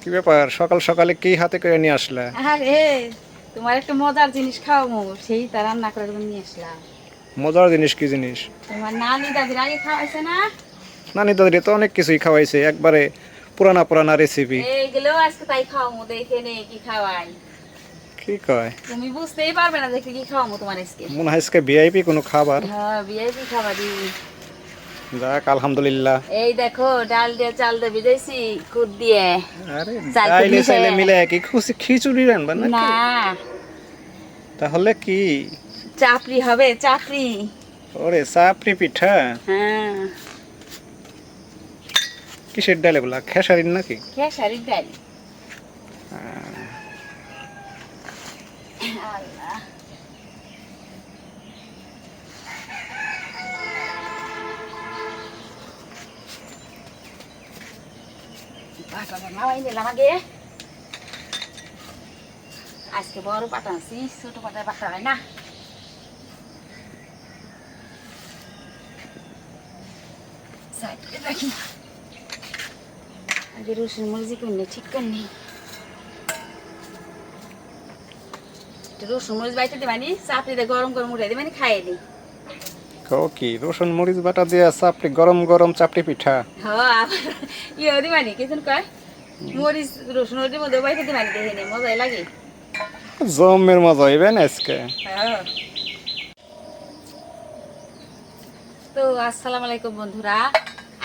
কি ব্যাপার? সকাল সকালে কি হাতে করে নিয়ে আসলে? আরে তোমার একটা মজার জিনিস খাওয়াবো সেই তা রান্না করে নিয়ে আসলাম মজার জিনিস কি জিনিস? তোমার নানি দাদির আগে খাওয়াইছে না? নানি দাদি তো অনেক কিছুই খাওয়াইছে একবারে পুরানা পুরানা রেসিপি এইগুলো আজকে তাই খাওয়াবো দেখে নে কি খাওয়াই। কি কয়? তুমি বুঝতেই পারবে না দেখে কি খাওয়াবো তোমার আজকে। মনে হয় আজকে ভিআইপি কোনো খাবার। হ্যাঁ বিয়ে খাবারই যাক আলহামদুলিল্লাহ। এই দেখো ডাল দিয়ে চাল দিয়ে ভিজাইছি কুদ দিয়ে। আরে চাইলে চাইলে মিলে কি খুশি খিচুড়ি রানবা না না। তাহলে কি? চাপড়ি হবে চাপড়ি। ওরে চাপড়ি পিঠা? হ্যাঁ। কিসের ডালে বলা খেসারির নাকি? খেসারির ডাল। পাটাটা নামাই নিলাম আগে আজকে বড় পাটা আনছি ছোট পাটায় পাটা হয় না সাইড করে রাখি আগে রসুন মরিচি করলে ঠিক করনি রসুন মরিচ বাইতে দেবানি চাপড়িতে গরম গরম উঠে দেবানি খাইয়ে নি কও কি? রসুন মরিচ বাটা দিয়ে চাপড়ি গরম গরম চাপড়ি পিঠা। হ্যাঁ ইয়ে দিবানি কিছু কয়? মরিচ রসুন মরিচের মধ্যে বাইতে মজাই লাগে। জমের মজা হইবে না আজকে? হ্যাঁ। তো আসসালামু আলাইকুম বন্ধুরা।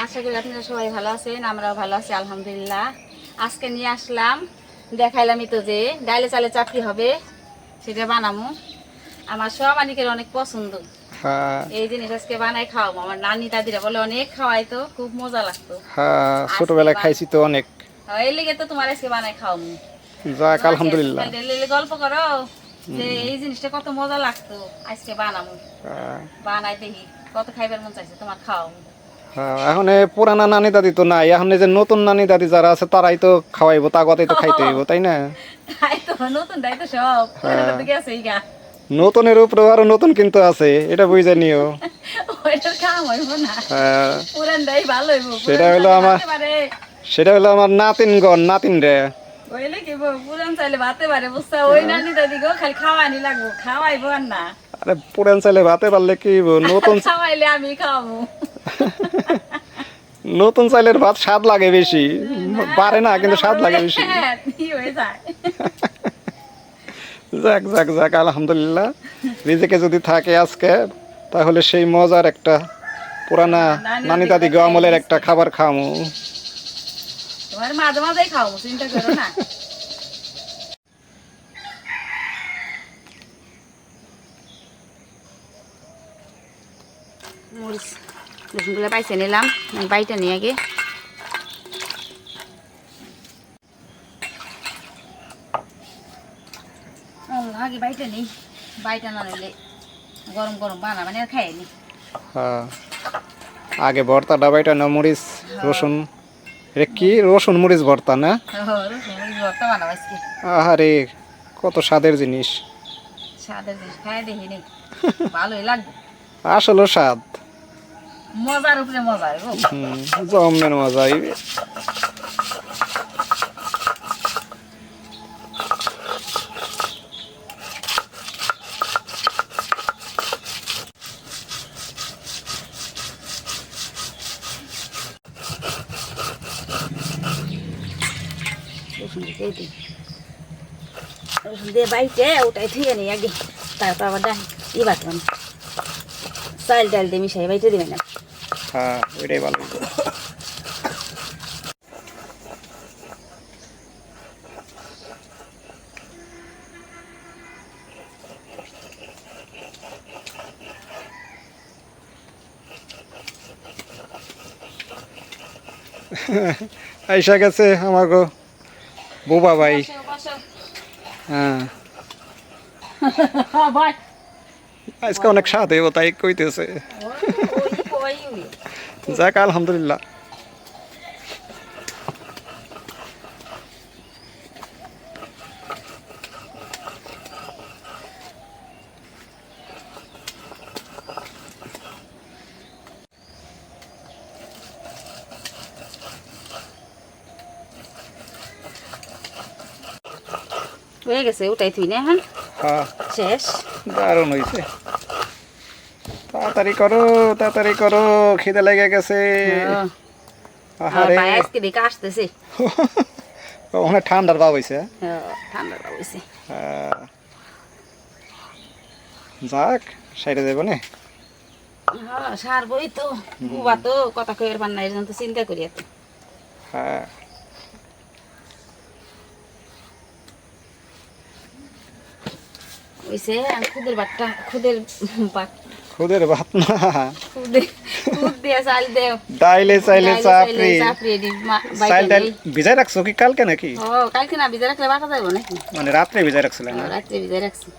আশা করি আপনারা সবাই ভালো আছেন আমরাও ভালো আছি আলহামদুলিল্লাহ। আজকে নিয়ে আসলাম দেখাইলামই তো যে ডালে চালে চাপড়ি হবে সেটা বানামু। আমার সব অনেক পছন্দ। এই জিনিস আজকে বানাই খাওয়াবো। আমার নানি দাদিরা বলে অনেক খাওয়াই তো খুব মজা লাগতো। হ্যাঁ ছোটবেলায় খাইছি তো অনেক। হ্যাঁ, এই লেগে তো তোমার আজকে বানাই খাওয়াবো। যাক আলহামদুলিল্লাহ। গল্প করো যে এই জিনিসটা কত মজা লাগতো। আজকে বানামু হ্যাঁ, বানাই দেখি কত খাইবার মন চাইছে তোমার খাও হ্যাঁ, এখন পুরানা নানি দাদি তো নাই এখন এই যে নতুন নানি দাদি যারা আছে তারাই তো খাওয়াইবো তাগতেই তো খাইতে হইব তাই না? তাই তো নতুন তাই তো সব পুরানো তো গেছে গা। নতুনের উপরেও আরও নতুন কিন্তু আছে এটা বুঝে নিও। হ্যাঁ, সেটা হলো আমার- সেটা হলো আমার নাতিন গণ নাতিন রে বল, পুরান চাইলে ভাতে আর পুরান চাইলে পারলে কি? নতুন খাওয়াইলে আমি খাওয়াবো। নতুন চাইলের ভাত স্বাদ লাগে বেশি। পারে না কিন্তু স্বাদ লাগে বেশি। হ্যাঁ, হয়ে যায়। যাক যাক যাক আলহামদুলিল্লাহ। রিজেকে যদি থাকে আজকে তাহলে সেই মজার একটা পুরানা নানি দাদি আমলের একটা খাবার খামু। মাঝে মাঝেই খাওয়াবো চিন্তা করো না। রসুনগুলো নিলাম বাইটা নিয়ে আগে আল্লাহ, আগে বাইটা নেই বাইটা না নিলে গরম গরম বানা মানে আর খাই নি। হ্যাঁ। আগে ভর্তা ডাবাইটা না মরিচ রসুন। এটা কি? রসুন মরিচ ভর্তা না? রসুন মরিচ ভর্তা বানাবো আজকে। আহারে কত স্বাদের জিনিস। স্বাদের জিনিস খাই দেখি নেই ভালোই লাগবে। আসলে স্বাদ। মজার উপরে মজা জমের মজা হইবে রসুন দিয়ে দিই রসুন দিয়ে বাইটে ওটাই ধুয়ে নিই আগে। তারপর আবার ডাল ই বাটবেন চাল ডাল দিয়ে মিশাই, বাইটে না। হ্যাঁ আইসা গেছে আমার গো বুবা ভাই আজকে অনেক স্বাদ হইব তাই কইতেছে। যাক আলহামদুলিল্লাহ। হয়ে গেছে ওটাই তুই না এখন হ্যাঁ। শেষ। দারুণ হয়েছে তাড়াতাড়ি করো তাড়াতাড়ি করো খিদে লেগে গেছে। হ্যাঁ। আহারে। ভাই আজকে দেখে আসতেছে। ওখানে ঠান্ডার ভাব হয়েছে হ্যাঁ, ঠান্ডা হয়েছে যাক সাইডে দেবো না? হ্যাঁ সার বই তো। বুবা তো কথা কইর পান না এর জন্য তো চিন্তা করি এত। হ্যাঁ। আর খুদের বাটটা খুদের বাট খুদের ভাত না। খুদে খুদ দিয়ে চাল দে। ডাইলে চাইলে চাপড়ি। চাপড়ি দি চাইল ডাইল বাইকে ভিজাই রাখছো কি কালকে নাকি? ও কালকে না ভিজে রাখলে বাটা যাব নাকি? মানে রাত্রে ভিজাই রাখছিলে না? রাত্রে ভিজে রাখছি।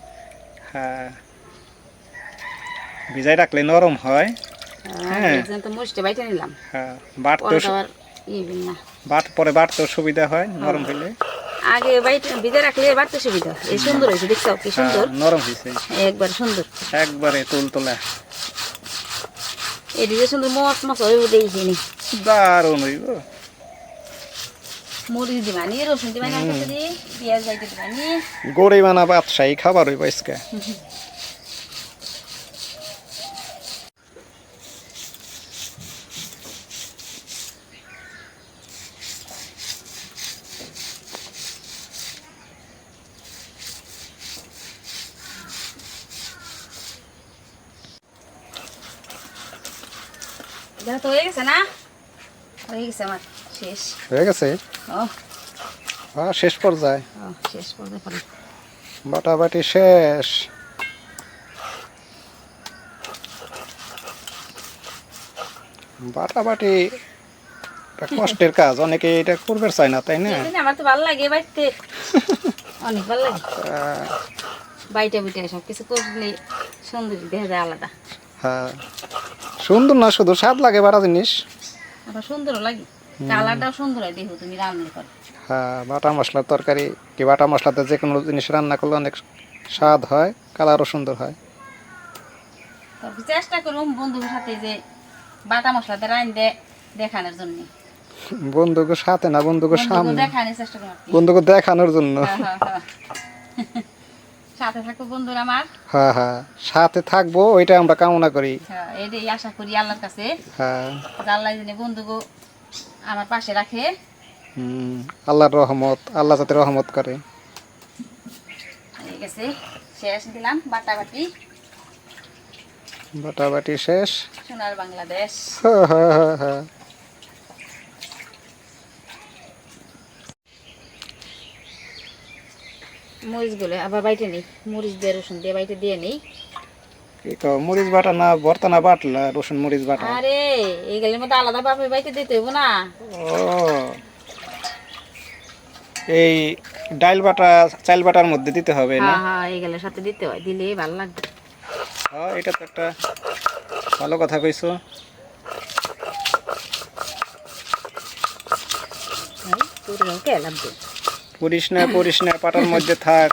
হ্যাঁ। ভিজাই রাখলে নরম হয়। হ্যাঁ। তো মুষ্টে বাইটে নিলাম। হ্যাঁ বাটতেও না। বাট পরে সুবিধা হয় নরম হইলে। আগে বাইটে ভিজে রাখলে বাড়তে সুবিধা এই সুন্দর হয়েছে দেখছ কি হ্যাঁ, সুন্দর নরম হয়েছে একবার সুন্দর। একবারে এদিকে সুন্দর মত মত হয়ে দেখি নি দারুণ হইব। দিবানি রসুন দিবানি পেঁয়াজ দিবানি গড়ি বানা বাদশাহী খাবার হইব আজকে। তো হয়ে গেছে না? হয়ে গেছে আমার শেষ। হয়ে গেছে? ও। হ্যাঁ শেষ পর্যায়ে। শেষ করতে পারি বাটাবাটি শেষ। বাটাবাটি একটা কষ্টের কাজ অনেকে এটা করবে চায় না তাই না? আমার তো ভালো লাগে বাড়িতে অনেক ভালো লাগে। বাইটা বুইটা সব কিছু করলে সুন্দর দেখা যায় আলাদা। হ্যাঁ। সুন্দর না শুধু? স্বাদ লাগে বাটা জিনিস। আবার সুন্দরও লাগে। কালারটাও সুন্দর হয় দেখো তুমি রান্না করে। হ্যাঁ বাটা মশলার তরকারি কি বাটা মশলাতে যে কোনো জিনিস রান্না করলে অনেক স্বাদ হয় কালারও সুন্দর হয়। চেষ্টা বন্ধুদের সাথে যে বাটা মশলাতে দেখানোর জন্য। বন্ধুকে সাথে না বন্ধুকে সামনে। দেখানোর চেষ্টা করব বন্ধুকে দেখানোর জন্য। হ্যাঁ, হ্যাঁ, হ্যাঁ। সাথে থাকো বন্ধুরা আমার। হ্যাঁ হ্যাঁ। সাথে থাকব ওইটা আমরা কামনা করি। হ্যাঁ এটাই আশা করি আল্লাহর কাছে। হ্যাঁ। আল্লাহ জানে বন্ধুগো আমার পাশে রাখে। হুম, আল্লাহর রহমত আল্লাহ যাতে রহমত করে। হয়ে গেছে শেষ দিলাম বাটা বাটি বাটাবাটি শেষ। সোনার বাংলাদেশ। হ্যাঁ, হ্যাঁ, হ্যাঁ, মরিচগুলো আবার বাইটে নেই মরিচ দিয়ে রসুন দিয়ে বাইটে দিয়ে নেই। মরিচ বাটা না ভর্তা না বাটলা রসুন মরিচ বাটা। আরে এই গেলের মধ্যে আলাদা ভাবে বাইটে দিতে হইব না। ও এই ডাইল বাটা চাইল বাটার মধ্যে দিতে হবে না? হ্যাঁ হ্যাঁ এই গেলের সাথে দিতে হয় দিলে ভালো লাগবে। হ্যাঁ এটা তো একটা ভালো কথা কইছো। তোর গাও কে পুরিস না পুরিস না পাটার মধ্যে থাক।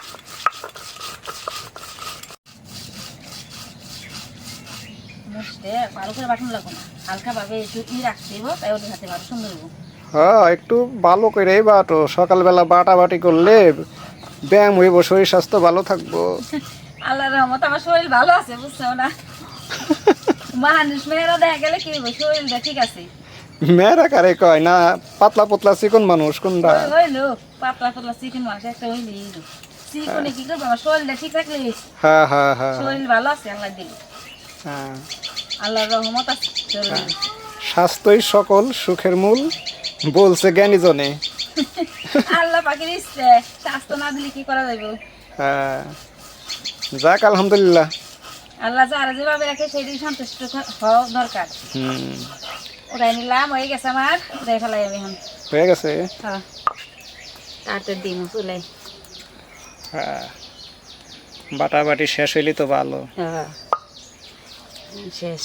হ্যাঁ একটু ভালো করে বাটো সকালবেলা বাটা বাটি করলে ব্যায়াম হইব শরীর স্বাস্থ্য ভালো থাকব। আল্লাহ রহমত আমার শরীর ভালো আছে বুঝছ না? মানুষ মেয়েরা দেখা গেলে কি শরীরটা ঠিক আছে। মেয়েরা কারে কয়? না পাতলা পাতলা চিকন মানুষ কোনটা? হইল পাতলা পাতলা চিকেন মাছ একটা হইলে চিকনে কি করব? আমার শরীরটা ঠিক রাখলে হ্যাঁ হ্যাঁ হ্যাঁ। শরীর ভালো আছে আল্লাহ দিল। হ্যাঁ। আল্লাহর রহমত আছে স্বাস্থ্যই সকল সুখের মূল বলছে জ্ঞানী জনে। আল্লাহ পাখির ইচ্ছে স্বাস্থ্য না দিলে কি করা যাবে হ্যাঁ। যাক আলহামদুলিল্লাহ। আল্লাহ যারা যেভাবে রাখে সেইটাই সন্তুষ্ট হওয়া দরকার। হুম। ওটাই নিলাম হয়ে গেছে আমার। ওটাই ফেলাই আমি এখন। হয়ে গেছে? হ্যাঁ। দিন চলে হ্যাঁ। বাটা বাটি শেষ হইলে তো ভালো। হ্যাঁ। শেষ।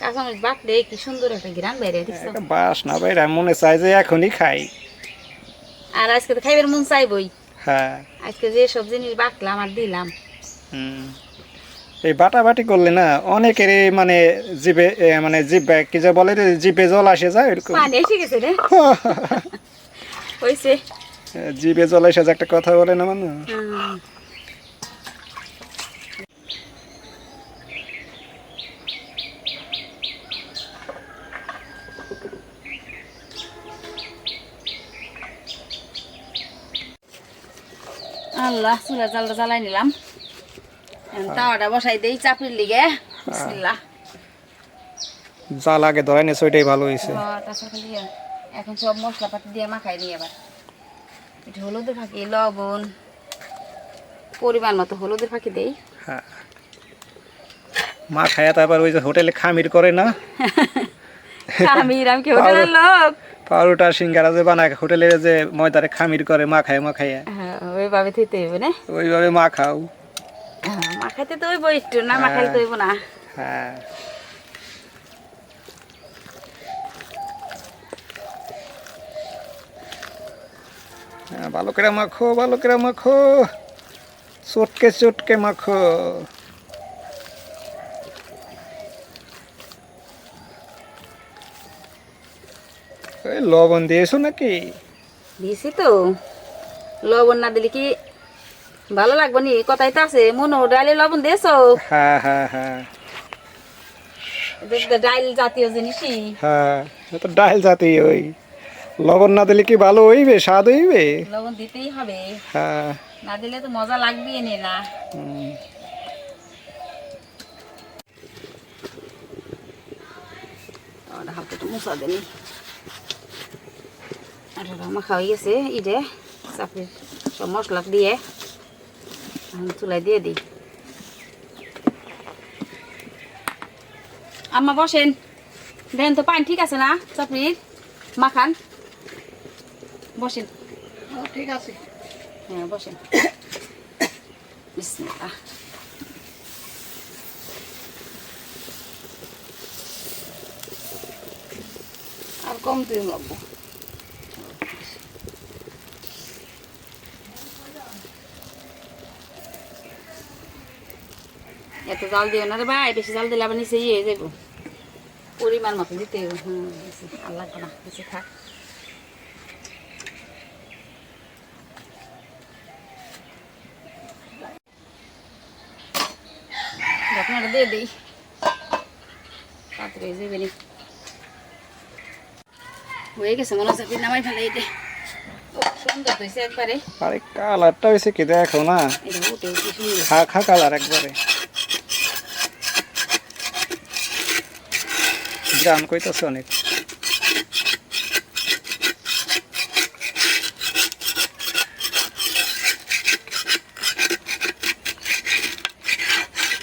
কাঁচামরিচ বাটলে কি সুন্দর একটা বাইরে বাস না মনে চাই যে এখনই খাই। আর আজকে তো খাইবার মন চাইবই। হ্যাঁ। আজকে যে সব জিনিস বাটলাম আর দিলাম। হুম। এই বাটাবাটি করলে না অনেকেরই মানে জিভে এ, মানে জিভে কি যে বলে জিভে জল আসে যায় এরকম। পানি এসে গেছে রে। হয়েছে জিভে জল এসে যায় একটা কথা বলে না মানে। আল্লাহ চুলা জালটা জ্বালাই নিলাম। তাওয়াটা বসাই দেই চাপড়ির লিগে। বিসমিল্লাহ। জাল আগে ধরাই নিয়েছে ওইটাই ভালো হয়েছে ও, তারপর খালি এখন সব মশলাপাতি দিয়ে মাখাই নিই এবার একটু হলুদের ফাঁকি লবণ পরিমাণ মতো হলুদের ফাঁকি দেই। হ্যাঁ। মা খায়া তারপর ওই যে হোটেলে খামির করে না? আমি কি হোটেলের লোক? পাউরুটা সিঙ্গারা যে বানায় হোটেলে যে ময়দারে খামির করে মা খায় মা খাইয়া হ্যাঁ ওইভাবে না? ওইভাবে মা খাও হ্যাঁ, মাখাইতে তো হইব একটু না মাখাইতে তো হইব না। হ্যাঁ। হ্যাঁ, ভালো করে মাখো ভালো করে মাখো। চটকে চটকে মাখো। লবণ দিয়েছ নাকি? দিছি তো। লবণ না দিলে কি ভালো লাগবে নি কথাই তো আছে মনে ডালে লবণ দিয়েছ? হ্যাঁ হ্যাঁ হ্যাঁ। ডাইল জাতীয় জিনিসই। হ্যাঁ তো ডাল জাতি ওই। লবণ না দিলে কি ভালো হইবে স্বাদ হইবে? লবণ দিতেই হবে। হ্যাঁ। না দিলে তো মজা লাগবে নি না। একটু মশা দেনি। আর মাখা হয়ে গেছে ইটে চাপড়ির সব মশলা দিয়ে। চুলাই দিয়ে দিই। আম্মা বসেন। দেন তো পানি ঠিক আছে না চাপড়ির মাখান বসেন। ঠিক আছে। হ্যাঁ বসেন। বিসমিল্লাহ। আর কম দিন লাগবো। এত জাল দিও না রে ভাই বেশি জাল দিলে আবার নিচে ইয়ে হয়ে যাব পরিমাণ মতো দিতে হবে। হুম বেশি আর লাগবে না বেশি থাক। ঢাকনাটা দিয়ে দিই। হয়ে যাবে নি। হয়ে গেছে মনে হচ্ছে নামাই ফেলে এটা সুন্দর হয়েছে একবারে। আরে কালারটা হয়েছে কি দেখো না। খা খা কালার একবারে। গ্রাম কইতাছে অনেক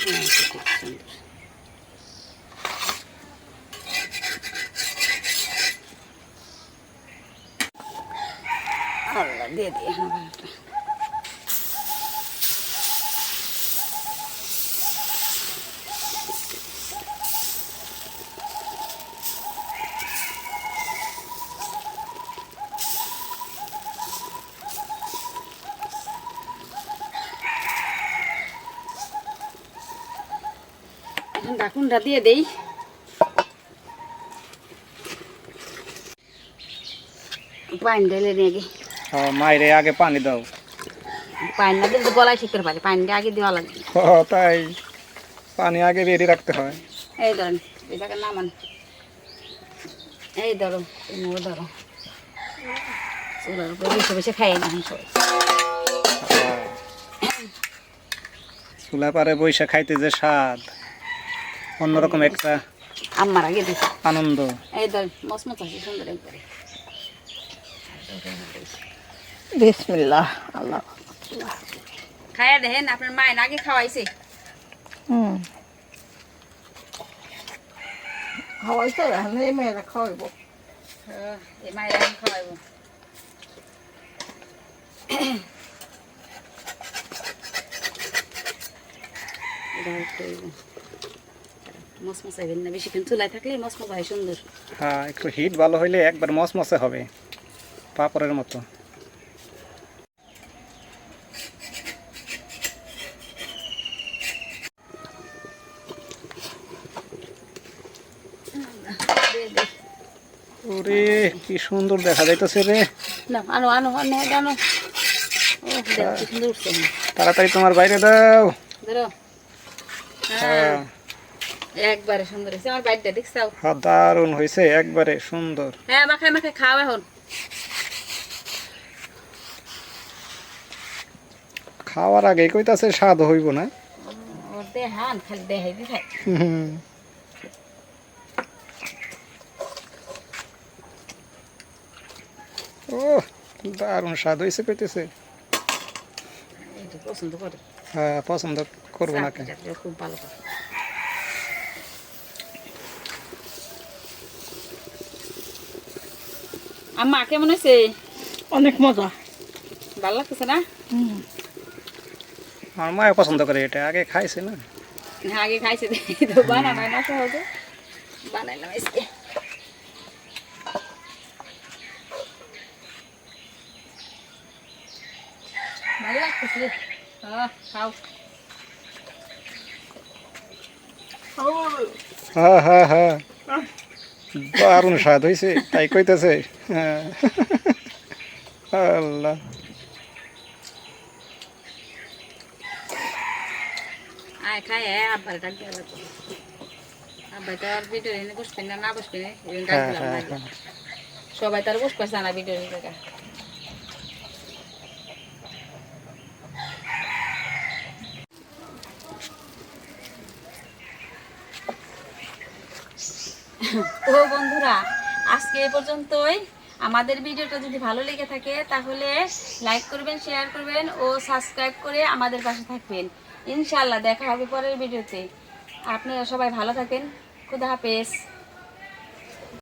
হ্যাঁ, এটা খুব সুন্দর আল্লাহ দিয়ে দিয়ে ঢাকুনটা দিয়ে দেই। পানি ঢেলে নিয়ে গে হ্যাঁ, মাইরে আগে পানি দাও। পানি না দিলে গলায় করে পারে পানিটা আগে দেওয়া লাগে তাই। পানি আগে বেরিয়ে রাখতে হয়। এই ধরেন জায়গায় নামান। এই ধরো তুমি ও ধরো। চুলার উপরে বসে বসে খাই না সবাই। চুলা পারে বৈশা খাইতে যে স্বাদ। অন্যরকম একটা আমার আগে দিছে। আনন্দ। এই ধর মসমস আছে সুন্দর একবারে। বিসমিল্লাহ আল্লাহ। খাইয়া দেখেন আপনার মায়ের আগে খাওয়াইছে। হুম। খাওয়াইছে এখন এই মেয়েরা খাওয়াইব। হ্যাঁ, এই মায়ের আগে খাওয়াইব। এটা না থাকলে হয় সুন্দর। হ্যাঁ একটু হিট ভালো হইলে একবার মসমসে হবে পাপড়ের মতো। ওরে কি সুন্দর দেখা যাইতেছে রে। না আনো আনো আনো আনো আচ্ছা। তাড়াতাড়ি তোমার বাইরে দাও। ধরো। হ্যাঁ।, হ্যাঁ। একবারে সুন্দর হয়েছে। আমার বাড়িটা দেখছাও হ্যাঁ দারুণ হয়েছে একবারে সুন্দর। হ্যাঁ মাখায় মাখায় খাও এখন। খাওয়ার আগে কইতাছে স্বাদ হইব না। খালি ও দারুণ স্বাদ হয়েছে কইতেছে। পছন্দ করে। হ্যাঁ পছন্দ করব না কেন খুব ভালো আম্মা কেমন হয়েছে? অনেক মজা। ভালো লাগতেছে না? হুম। আমার মায়ে পছন্দ করে এটা আগে খাইছে না। হ্যাঁ, আগে খাইছে তো বানানো না সহজে বানাইলাম আজকে। ভালো লাগতেছে। খাও। হ্যাঁ হ্যাঁ হ্যাঁ দারুণ স্বাদ হয়েছে তাই কইতেছে। হ্যাঁ। আল্লাহ। আয় খাই আব্বার ডাক দিয়ে লাগবে। আব্বাই তো আর ভিডিও এনে বসবেন না না বসবেন এই জন্য ডাক হ্যাঁ। হ্যাঁ সবাই তার বসবে না ভিডিও তো বন্ধুরা, আজকে এ পর্যন্তই। আমাদের ভিডিওটা যদি ভালো লেগে থাকে, তাহলে লাইক করবেন শেয়ার করবেন ও সাবস্ক্রাইব করে আমাদের পাশে থাকবেন। ইনশাল্লাহ দেখা হবে পরের ভিডিওতে। আপনারা সবাই ভালো থাকেন। খুদা হাফেজ।